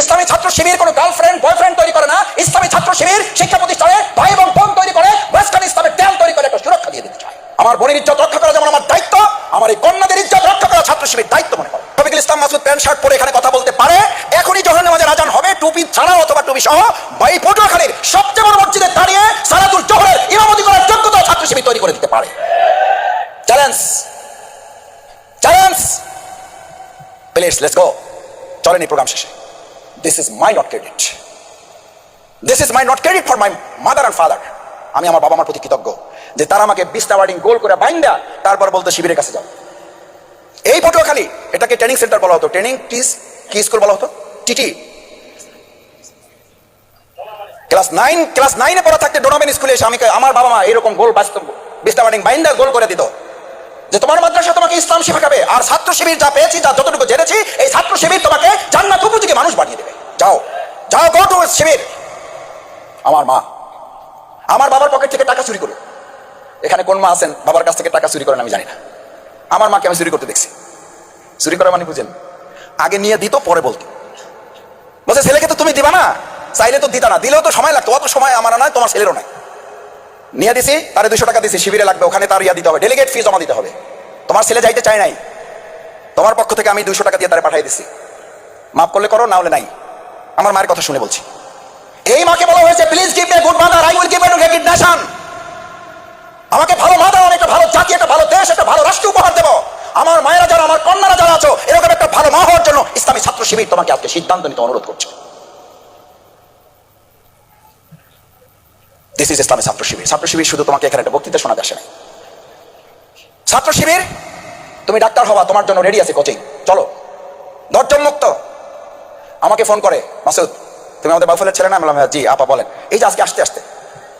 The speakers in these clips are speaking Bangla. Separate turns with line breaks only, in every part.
ইসলামী ছাত্র শিবির কোনো গার্লফ্রেন্ড বয়ফ্রেন্ড তৈরি করে না। ইসলামী ছাত্র শিবির শিক্ষা প্রতিষ্ঠানে ভাই এবং বোন তৈরি করে, ওয়েস্টার্ন ইসলামের ড্যাম তৈরি করে, একটা সুরক্ষা দিয়ে দিতে চায়। আমার বোনের ইজ্জত রক্ষা করা যেমন আমার দায়িত্ব, আমার এই কন্যাদের ইজ্জত রক্ষা করা ছাত্র শিবির দায়িত্ব মনে করে। রফিকুল ইসলাম মাসুদ প্যান্ট, শার্ট পরে এখানে কথা বলতে পারে। এখনই যখন নামাজের আজান হবে, টুপি ছাড়া অথবা টুপি সহ বাই পটুয়াখালীর সবচেয়ে বড় মসজিদে দাঁড়িয়ে সালাতুল জোহরের ইমামতি করার যোগ্যতা ছাত্র শিবির তৈরি করে দিতে পারে। Challenge challenge please let's go চলেন এই প্রোগ্রাম শেষে। This is my not credit this is my not credit for my mother and father আমি আমার বাবা মার প্রতি কৃতজ্ঞ যে তারা আমাকে বিশটা ওয়ার্ডিং গোল করে বাইন্দা, তারপর বলতো, শিবিরের কাছে যাও। এই পটুয়াখালী, এটাকে ট্রেনিং সেন্টার বলা হতো। ট্রেনিং টিস কি স্কুল বলা হতো। টিটি ক্লাস নাইন ক্লাস নাইনে পড়া থাকতে ডোনামেন স্কুলে এসে আমি আমার বাবা মা এরকম গোল বাস্তব বিশটা ওয়ার্ডিং বাইন বাইন্দা গোল করে দিত। যে তোমার মাদ্রাসা তোমাকে ইসলাম শেখাবে, আর ছাত্র শিবির যা পেয়েছি যা যতটুকু জেনেছি, এই ছাত্র শিবির তোমাকে জান্নাত উপযোগী মানুষ বানিয়ে দেবে। যাও যাও গো টু শিবির। আমার মা, আমার বাবার পকেট থেকে টাকা চুরি করে। এখানে কোন মা আছেন, বাবার কাছ থেকে টাকা চুরি করেন আমি জানি না। আমার মাকে আমি চুরি করতে দেখছি। চুরি করা মানে বুঝেন, আগে নিয়ে দিত, পরে বলতো। বলছে, ছেলেকে তো তুমি দিবা না, চাইলে তো দিতা না, দিলেও তো সময় লাগতো, অত সময় আমার নয় তোমার ছেলেরও নয় নিয়ে দিছি, তারে দুশো টাকা দিছি, শিবিরে লাগবে, ওখানে তার ইয়া দিতে হবে ডেলিগেট ফি জমা দিতে হবে। তোমার ছেলে যাইতে চায় নাই, তোমার পক্ষ থেকে আমি দুশো টাকা দিয়ে তারে পাঠিয়ে দিছি। মাফ করলে করো না হলে নাই। আমার মায়ের কথা শুনে বলছি। এই মাকে বলা হয়েছে please give me good mother I will give you good nation আমাকে ভালো মা দাও একটা ভালো জাতি, একটা ভালো দেশ, একটা ভালো রাষ্ট্র উপহার দেবো। আমার মায়েরা যারা, আমার কন্যারা যারা আছো, এরকম একটা ভালো মা হওয়ার জন্য ইসলামী ছাত্র শিবির তোমাকে আজকে সিদ্ধান্ত নিতে অনুরোধ করছে। দিস ইজ ইসলামী ছাত্র শিবির। ছাত্র শিবির শুধু তোমাকে এখানে একটা বক্তৃতা শোনাতে আসে নাই। ছাত্র শিবির তুমি ডাক্তার হওয়া তোমার জন্য রেডি আছে কোচিং চলো। দশজন মুক্ত। আমাকে ফোন করে মাসুদ তুমি আমাদের বাফলের ছেলে না? আমি বললাম, হ্যাঁ, জি আপা বলেন। এই যে আজকে আসতে আসতে।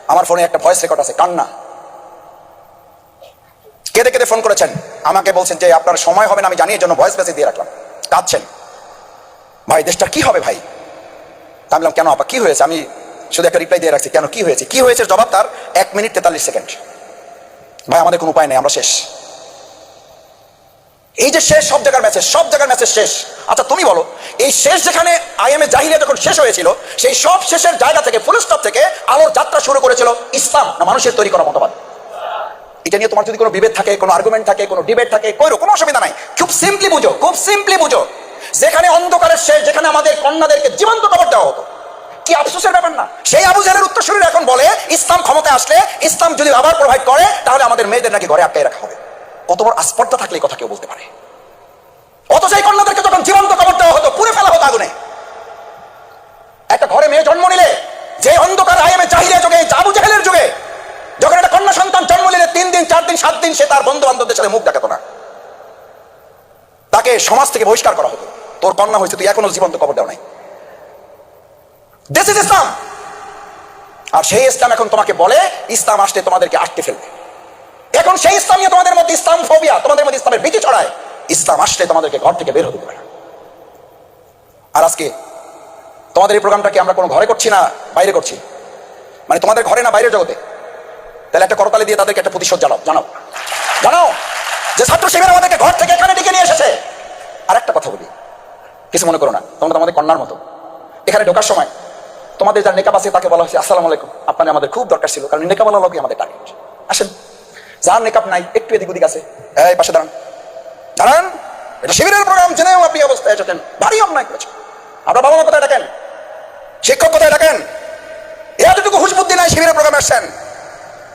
আমার ফোনে একটা ভয়েস রেকর্ড আছে কান্না। কেঁদে কেঁদে ফোন করেছেন। আমাকে বলছেন যে আপনার সময় হবে না আমি জানিয়ে জন্য ভয়েস মেসেজ দিয়ে রাখলাম। কাঁদছেন। ভাই দেশটা কি হবে ভাই? আমি কেন আপা কি হয়েছে? আমি শুধু একটা রিপ্লাই দিয়ে রাখছি, কেন? কি হয়েছে? কি হয়েছে জবাব তার এক মিনিট তেতাল্লিশ সেকেন্ড। ভাই, আমাদের কোনো উপায় নেই, আমরা শেষ। এই যে শেষ, সব জায়গার ম্যাচেস সব জায়গার ম্যাচেস শেষ। আচ্ছা তুমি বলো, এই শেষ যেখানে আইএমএ জাহিলিয়া যখন শেষ হয়েছিল, সেই সব শেষের জায়গা থেকে ফুল স্টপ থেকে আলোর যাত্রা শুরু করেছিল ইসলাম না মানুষের তৈরি করা মতবাদ? এটা নিয়ে তোমার যদি কোনো বিভেদ থাকে, কোনো আর্গুমেন্ট থাকে, কোনো ডিবেট থাকে কই কোনো অসুবিধা নাই। খুব সিম্পলি বুঝো, খুব সিম্পলি বুঝো। যেখানে অন্ধকারের শেষ, যেখানে আমাদের কন্যাদেরকে জীবন্ত কবর দেওয়া হতো। কি আফসোসের ব্যাপার না? সেই আবু জাহেলের উত্তরসূরি এখন বলে, ইসলাম ক্ষমতায় আসলে ইসলাম যদি আবার প্রোভাইড করে, তাহলে আমাদের মেয়েদের নাকি ঘরে আটকাই রাখা হবে। কত বড় আস্পর্ধা থাকলে কথা কেউ বলতে পারে। অত সেই কন্যাদেরকে যখন জীবন্ত কবর দেওয়া হতো পুড়ে ফেলা হতো আগুনে। একটা ঘরে মেয়ে জন্ম নিলে, যে অন্ধকার আইএমে চাহিদা যুগে আবু জাহেলের যুগে, যখন একটা কন্যা সন্তান জন্ম নিলে, তিন দিন, চার দিন, সাত দিন সে তার বন্ধু বান্ধবদের সাথে মুখ দেখাতো না। তাকে সমাজ থেকে বহিষ্কার করা হতো। তোর কন্যা হয়েছে, তুই এখনও জীবন্ত কবর দেওয়া নাই। দিস ইজ ইসলাম আর সেই ইসলাম এখন তোমাকে বলে, ইসলাম আসলে তোমাদেরকে আটকে ফেলবে। এখন সেই ইসলাম নিয়ে তোমাদের মধ্যে ইসলাম ফোবিয়া তোমাদের মধ্যে ইসলামের বিচি ছড়ায়। ইসলাম আসলে তোমাদেরকে ঘর থেকে বের হতে না। আর আজকে তোমাদের এই প্রোগ্রামটা কি আমরা কোনো ঘরে করছি না, বাইরে করছি। মানে তোমাদের ঘরে না বাইরের জগতে। তাহলে একটা করতালি দিয়ে তাদেরকে একটা প্রতিশোধ জানাও জানাও। জানাও যে ছাত্র শিবির আমাদেরকে ঘর থেকে এখানে ডেকে নিয়ে এসেছে। আর একটা কথা বলি। কিছু মনে করো না, তোমরা তোমাদের কন্যার মতো। এখানে ঢোকার সময় তোমাদের যার নেকাব আছে তাকে বলা হয়েছে, আসসালামু আলাইকুম। আপনার আমাদের খুব দরকার ছিল, কারণ নেকাবালা লোকই আমাদের টার্গেট আসেন। যার নেকাব নাই, একটু এদিক ওদিক আছে। এই পাশে দাঁড়ান। দাঁড়ান। এটা শিবিরের প্রোগ্রাম জেনেও আপনি অবস্থায় এসেছেন। ভারী অন্যায় করেছেন। আপনার বাবা মা কোথায় ডাকেন শিক্ষক কোথায় ডাকেন এতটুকু হুশ বুদ্ধি নাই, শিবিরের প্রোগ্রামে আসছেন।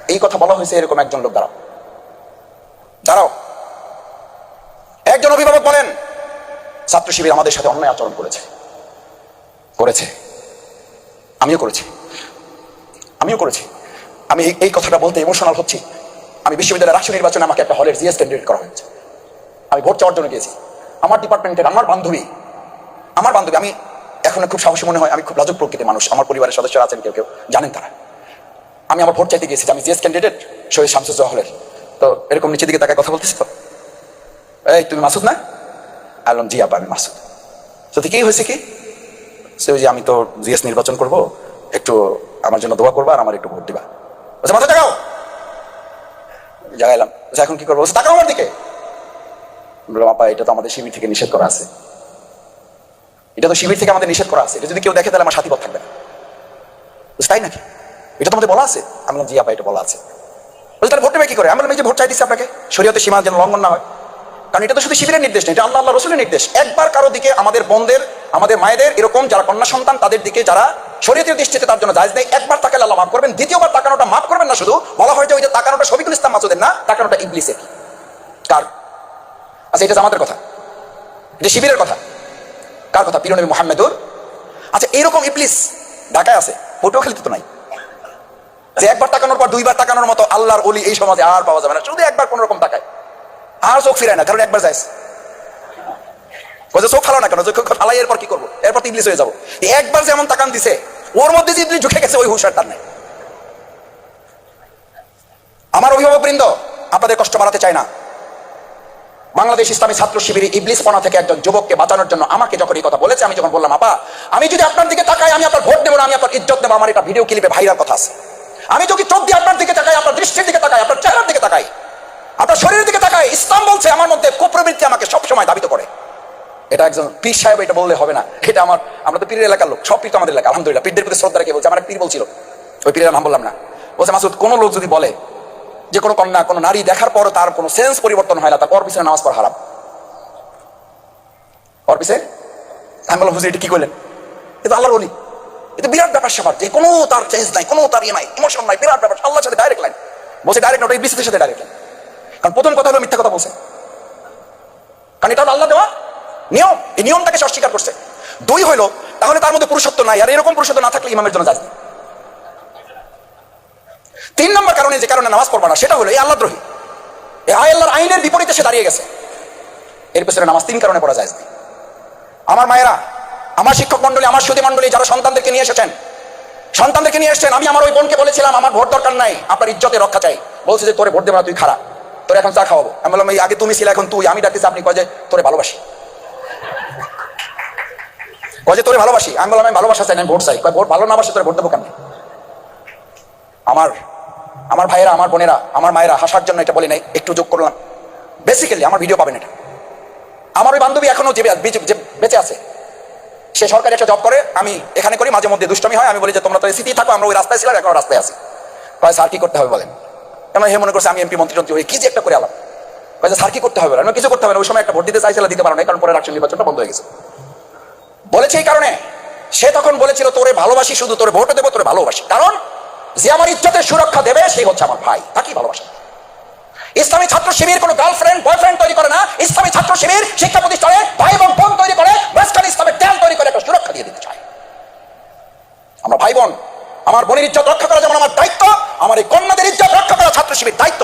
এই কথা বলা হয়েছে এরকম একজন লোক, দাঁড়াও। দাঁড়াও। একজন অভিভাবক বলেন, ছাত্র শিবির আমাদের সাথে অন্যায় আচরণ করেছে। করেছে। আমিও করেছি। আমিও করেছি। আমি এই- কথাটা বলতে ইমোশনাল হচ্ছি। আমি বিশ্ববিদ্যালয়ের রাষ্ট্র নির্বাচনে আমাকে একটা হলের জিএস ক্যান্ডিডেট করা হয়েছে। আমি ভোট চাওয়ার জন্য গিয়েছি। আমার ডিপার্টমেন্টের আমার বান্ধবী আমার বান্ধবী, আমি এখন খুব সাহসী মনে হয়, আমি খুব লাজুক প্রকৃতির মানুষ। আমার পরিবারের সদস্যরা আছেন কেউ কেউ, জানেন তারা। আমি আমার ভোট চাইতে গিয়েছি আমি জিএস ক্যান্ডিডেট শহীদ শামসুজ্জোহা হলের। তো এরকম নিচের দিকে তাকে কথা বলতেছি তো? এই, তুমি মাসুদ না? আলম জি আপা আমি মাসুদ। তো কি হয়েছে কি? সে ওই যে আমি তো জিএস নির্বাচন করব, একটু আমার জন্য দোয়া করবা আর আমার একটু ভোট দিবা। বলছে, মাথা জাগাও জাগাইলাম। এখন কি করব? তাকাও আমার দিকে। বললাম, আপা, এটা তো আমাদের শিবির থেকে নিষেধ করা আছে। এটা তো শিবির থেকে আমাদের নিষেধ করা আছে। এটা যদি কেউ দেখে, তাহলে আমার সাথীপথ থাকবে না। তাই নাকি? এটা তোমাদের বলা আছে। আমি জি, আপা, এটা বলা আছে। বলছি, তাহলে ভোট নেবে কি করে? আমরা যে ভোট চাই দিচ্ছি আপনাকে, শরীয়তে সীমা যেন লঙ্ঘন না হয়। কারণ এটা তো শুধু শিবিরের নির্দেশ নেই এটা আল্লাহ আল্লাহ রসুলের নির্দেশ। একবার কারও দিকে আমাদের বোনদের আমাদের মায়েদের এরকম যারা কন্যা সন্তান, তাদের দিকে যারা শরীয়তের দৃষ্টিতে তার জন্য জায়জ নেই, একবার তাকালে আল্লাহ মাফ করবেন, দ্বিতীয়বার তাকানোটা মাফ করবেন না শুধু, বলা হয় যে ওই যে তাকানোটা শফিকুল ইসলাম মাসুদের না, তাকানোটা ইবলিসের। কার? আচ্ছা এটা আমাদের কথা। এটা শিবিরের কথা। কার কথা? পিরনবী মোহাম্মদুর? আচ্ছা এরকম ইবলিস ঢাকায় আছে, পটুয়াখালীতে তো নাই। যে একবার তাকানোর পর দুইবার তাকানোর মতো আল্লাহর অলি এই সমাজে আর পাওয়া যাবে না, শুধু একবার কোন রকম তাকায়। আর চোখ ফিরায় না, কারণ একবার যাইস বলছে চোখ ফালো না কেন? চোখ ফালাই, এরপর কি করব? এরপর তো ইবলিস হয়ে যাব। একবার যেমন তাকান দিছে, ওর মধ্যে যে ইবলিস ঢুকে গেছে, ওই হুশার নেই। আমার অভিভাবক বৃন্দ আপনাদের কষ্ট বাড়াতে চায় না। বাংলাদেশ ইসলামী ছাত্র শিবিরে ইবলিসপনা থেকে একজন যুবককে বাঁচানোর জন্য আমাকে যখন এই কথা বলেছে, আমি যখন বললাম, আপা, আমি যদি আপনার দিকে তাকাই, আমি আপনার ভোট দেবো না, আমি আপনার ইজ্জত দেবো, আমার এটা ভিডিও ক্লিপে ভাইরাল কথা আছে। আমি যদি চোখ দিয়ে আপনার দিকে তাকাই, আপনার দৃষ্টির দিকে তাকাই, আপনার চেহারার দিকে তাকাই, আপনার শরীরের দিকে তাকাই, ইসলাম বলছে, আমার মধ্যে কুপ্রবৃত্তি আমাকে সবসময় দাবিত করে। এটা একজন পীর সাহেব এটা বললে হবে না। এটা আমার, আমরা তো পীরের এলাকার লোক, সব পীর তো আমাদের এলাকা আলহামদুলিল্লাহ। পীরদের প্রতি শ্রদ্ধা রেখে বলছে, আমার পীর বলছিল। ওই পীরের নাম বললাম না। বলছে, মাসুদ, কোনো লোক যদি বলে যে কোনো কন্যা, কোনো নারী দেখার পরও তার কোনো সেন্স পরিবর্তন হয় না, তার ওর পিছনে নামাজ পড়া হারাম। ওর পিছে? আমি বললাম হুজুর, এটা কি করলেন? এটা আল্লাহর বলি এটা বিরাট ব্যাপার স্যাপার। যে কোনো তার চেঞ্জ নাই, কোনো তার ইয়ে নাই ইমোশন নাই, বিরাট ব্যাপার। আল্লাহর সাথে ডাইরেক্ট লাইন বলছে ডাইরেক্ট ওটা ইবলিসের সাথে ডাইরেক্ট লাইন কারণ প্রথম কথা হলো মিথ্যা কথা বলছে। কারণ এটা আল্লাহ দেওয়া নিয়ম, এই নিয়মটাকে সে অস্বীকার করছে। দুই হইল, তাহলে তার মধ্যে পুরুষত্ব নাই, আর এরকম পুরুষত্ব না থাকলে ইমামের জন্য যায় তিন নম্বর কারণে যে কারণে নামাজ পড়বা না, সেটা হলো এই আল্লাহদ্রোহী এই আল্লাহর আইনের বিপরীতে সে দাঁড়িয়ে গেছে। এর পেছনে নামাজ তিন কারণে পড়া যায় আমার মায়েরা, আমার শিক্ষক মন্ডলী আমার সুদী মন্ডলী যারা সন্তানদেরকে নিয়ে এসেছেন, সন্তানদেরকে নিয়ে এসেছেন, আমি আমার ওই বোনকে বলেছিলাম, আমার ভোট দরকার নাই, আপনার ইজ্জতে রক্ষা চাই। বলছে যে, তোরে ভোট দেবো না, তুই খারাপ তোর এখন চা খাওয়াবো। আমি বললাম, এই আগে তুমি ছিল, এখন তুই, আমি ডাকতেছি, আপনি কয়ে যে, তোরে ভালোবাসি। কয়ে যে তোরে ভালোবাসি? আমি বললাম আমি ভালোবাসা চাই আমি ভোট চাই। কয়, ভোট ভালো না বাসে, তোরে ভোট দেবো কেন আমার আমার ভাইয়েরা, আমার বোনেরা, আমার মায়েরা হাসার জন্য এটা বলি নাই, একটু যোগ করলাম। বেসিক্যালি আমার ভিডিও পাবেন এটা। আমার ওই বান্ধবী এখনও যে বেঁচে- আছে, সে সরকারি একটা জব করে, আমি এখানে করি, মাঝে মধ্যে দুষ্টমি হয়, আমি বলি যে তোমরা তো এসিতেই থাকো, আমরা ওই রাস্তায় ছিলাম, এখন রাস্তায় আছি। কয়, স্যার, কি করতে হবে বলেন? কেন হে মনে করছে, আমি এমপি, মন্ত্রী টন্ত্রী হয়ে কি যে একটা করে আলাম। কয় স্যার, কি করতে হবে আমি কিছু করতে হবে না, ওই সময় একটা ভোট দিতে চাইছিল, দিতে পারো না কারণ পরে রাষ্ট্রীয় নির্বাচনটা বন্ধ হয়ে গেছে। বলেছে এই কারণে। সে তখন বলেছিল, তোরে ভালোবাসি, শুধু তোরে ভোট দেবো, তোরে ভালোবাসি। কারণ, যে আমার ইজ্জতের সুরক্ষা দেবে সেই হচ্ছে আমার ভাই তাকে ভালোবাসা। ইসলামী ছাত্র শিবির কোনো গার্লফ্রেন্ড বয়ফ্রেন্ড তৈরি করে না। ইসলামী ছাত্র শিবির শিক্ষা প্রতিষ্ঠানে ভাই এবং বোন তৈরি করে, মাঝখানে ইসলামের তেল তৈরি করে একটা সুরক্ষা দিয়ে দিতে চায়। আমরা ভাই বোন, আমার বোনের ইজ্জত রক্ষা করা যেমন আমার দায়িত্ব, আমার এই কন্যাদের ইজ্জত রক্ষা করা ছাত্র শিবির দায়িত্ব।